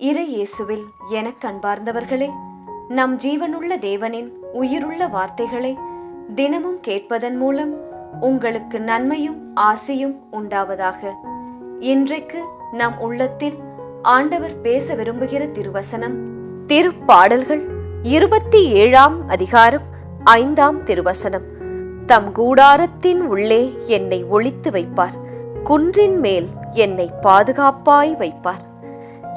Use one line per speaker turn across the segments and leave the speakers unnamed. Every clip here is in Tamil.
இறை இயேசுவில் எனக் கண்பார்ந்தவர்களே நம் ஜீவனுள்ள தேவனின் உயிருள்ள வார்த்தைகளை தினமும் கேட்பதன் மூலம் உங்களுக்கு நன்மையும் ஆசையும் உண்டாவதாக. இன்றைக்கு நம் உள்ளத்தில் ஆண்டவர் பேச விரும்புகிற திருவசனம் திருப்பாடல்கள் இருபத்தி ஏழாம் அதிகாரம் ஐந்தாம் திருவசனம். தம் கூடாரத்தின் உள்ளே என்னை ஒளித்து வைப்பார் குன்றின் மேல் என்னை பாதுகாப்பாய் வைப்பார்.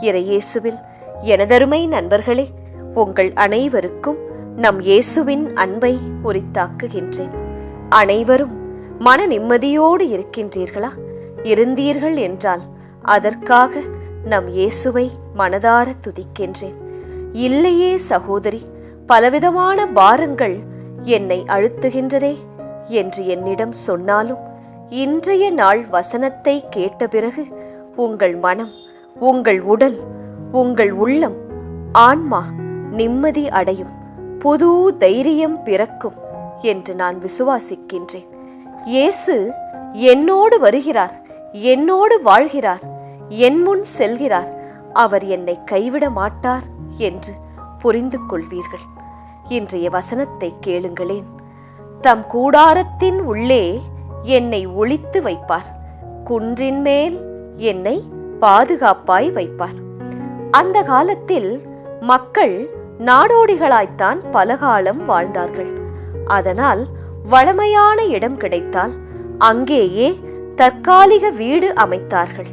இறையேசுவில் எனதருமை நண்பர்களே உங்கள் அனைவருக்கும் நம் இயேசுவின் அன்பை உரித்தாக்குகின்றேன். அனைவரும் மன நிம்மதியோடு இருக்கின்றீர்களா? இருந்தீர்கள் என்றால் அதற்காக நம் இயேசுவை மனதார துதிக்கின்றேன். இல்லையே சகோதரி பலவிதமான பாரங்கள் என்னை அழுத்துகின்றதே என்று என்னிடம் சொன்னாலும் இன்றைய நாள் வசனத்தை கேட்ட பிறகு உங்கள் மனம் உங்கள் உடல் உங்கள் உள்ளம் ஆன்மா நிம்மதி அடையும். புது தைரியம் பிறக்கும் என்று நான் விசுவாசிக்கின்றேன். இயேசு என்னோடு வருகிறார் என்னோடு வாழ்கிறார் என் முன் செல்கிறார். அவர் என்னை கைவிட மாட்டார் என்று புரிந்து கொள்வீர்கள். இன்றைய வசனத்தை கேளுங்களேன். தம் கூடாரத்தின் உள்ளே என்னை ஒளித்து வைப்பார். குன்றின் மேல் என்னை பாதுகாப்பாய் வைப்பார். அந்த காலத்தில் மக்கள் நாடோடிகளாய்த்தான் பலகாலம் வாழ்ந்தார்கள். அதனால் வளமையான இடம் கிடைத்தால் அங்கேயே தற்காலிக வீடு அமைத்தார்கள்.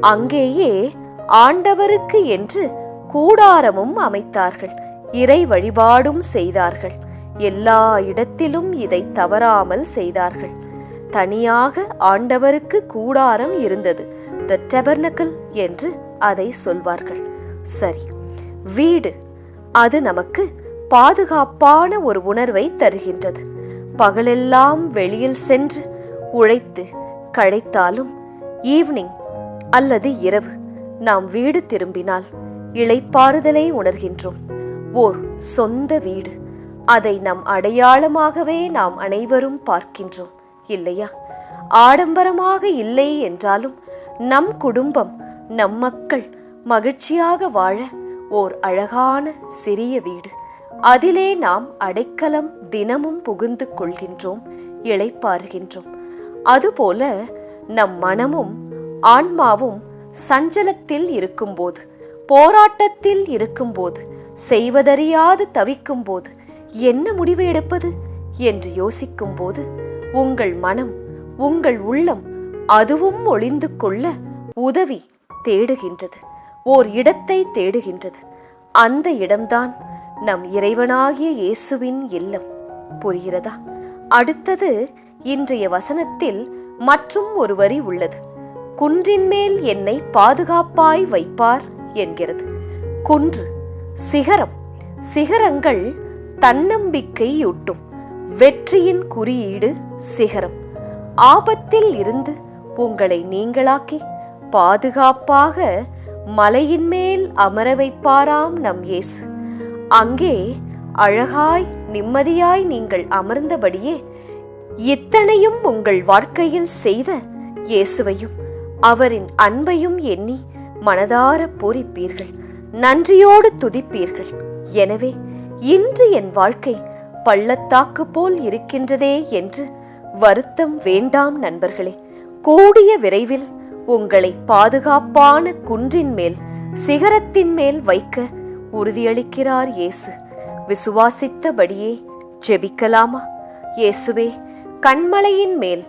அங்கேயே ஆண்டவருக்கு என்று கூடாரமும் அமைத்தார்கள். இறை வழிபாடும் செய்தார்கள். எல்லா இடத்திலும் இதை தவறாமல் செய்தார்கள். தனியாக ஆண்டவருக்கு கூடாரம் இருந்தது. த டெபர்னக்கல் என்று அதை சொல்வார்கள். சரி வீடு. அது நமக்கு பாதுகாப்பான ஒரு உணர்வை தருகின்றது. பகலெல்லாம் வெளியில் சென்று உழைத்து கழைத்தாலும் ஈவினிங் அல்லது இரவு நாம் வீடு திரும்பினால் இளைப்பாறுதலை உணர்கின்றோம். ஓர் சொந்த வீடு. அதை நம் அடையாளமாகவே நாம் அனைவரும் பார்க்கின்றோம் இல்லையா? ஆடம்பரமாக இல்லை என்றாலும் நம் குடும்பம் நம் மக்கள் மகிழ்ச்சியாக வாழ ஓர் அழகான சிறிய வீடு. அதிலே நாம் அடைக்கலம் தினமும் புகுந்து கொள்கின்றோம் இளைப்பாறுகின்றோம். அதுபோல நம் மனமும் ஆன்மாவும் சஞ்சலத்தில் இருக்கும்போது போராட்டத்தில் இருக்கும்போது செய்வதறியாது தவிக்கும்போது என்ன முடிவு எடுப்பது என்று யோசிக்கும்போது உங்கள் மனம் உங்கள் உள்ளம் அதுவும் ஒளிந்து கொள்ள உதவி தேடுகின்றது. ஓர் இடத்தை தேடுகின்றது. அந்த இடம்தான் நம் இறைவனாகிய இயேசுவின் இல்லம். புரிகிறதா? அடுத்தது இன்றைய வசனத்தில் மற்றும் ஒரு வரி உள்ளது. குன்றின் மேல் என்னை பாதுகாப்பாய் வைப்பார் என்கிறது. குன்று சிகரம் சிகரங்கள் தன்னம்பிக்கையூட்டும். வெற்றியின் குறியீடு சிகரம். ஆபத்தில் இருந்து உங்களை நீங்களாக்கி பாதுகாப்பாக மலையின் மேல் அமர வைப்பாராம் நம் இயேசு. அங்கே அழகாய் நிம்மதியாய் நீங்கள் அமர்ந்தபடியே இத்தனையும் உங்கள் வாழ்க்கையில் செய்த இயேசுவையும் அவரின் அன்பையும் எண்ணி மனதார பூரிப்பீர்கள். நன்றியோடு துதிப்பீர்கள். எனவே இன்று என் வாழ்க்கை பள்ளத்தாக்கு போல் இருக்கின்றதே என்று வருத்தம் வேண்டாம் நண்பர்களே. கூடிய விரைவில் உங்களை பாதுகாப்பான குன்றின் மேல் சிகரத்தின் மேல் வைக்க உறுதியளிக்கிறார் இயேசு. விசுவாசித்தபடியே ஜெபிக்கலாமா? இயேசுவே கண்மலையின் மேல்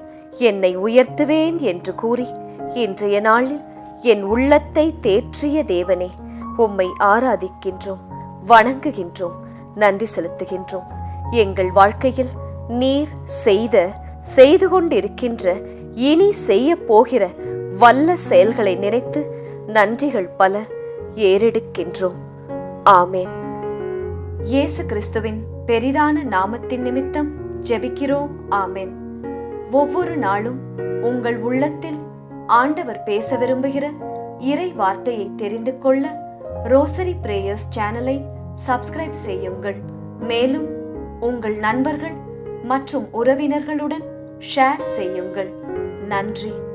என்னை உயர்த்துவேன் என்று கூறி இன்றைய நாளில் என் உள்ளத்தை தேற்றிய தேவனே உம்மை ஆராதிக்கின்றோம் வணங்குகின்றோம் நன்றி செலுத்துகின்றோம். எங்கள் வாழ்க்கையில் நீர் செய்த செய்து கொண்டிருக்கின்ற இனி செய்ய போகிற வல்ல செயல்களை நினைத்து நன்றிகள் பல ஏறெடுக்கின்றோம். ஆமேன். இயேசு கிறிஸ்துவின் பெரிதான நாமத்தின் நிமித்தம் ஜெபிக்கிறோம். ஆமேன். ஒவ்வொரு நாளும் உங்கள் உள்ளத்தில் ஆண்டவர் பேச விரும்புகிற இறை வார்த்தையை தெரிந்து கொள்ள ரோசரி பிரேயர்ஸ் சேனலை சப்ஸ்கிரைப் செய்யுங்கள். மேலும் உங்கள் நண்பர்கள் மற்றும் உறவினர்களுடன் ஷேர் செய்யுங்கள். நன்றி.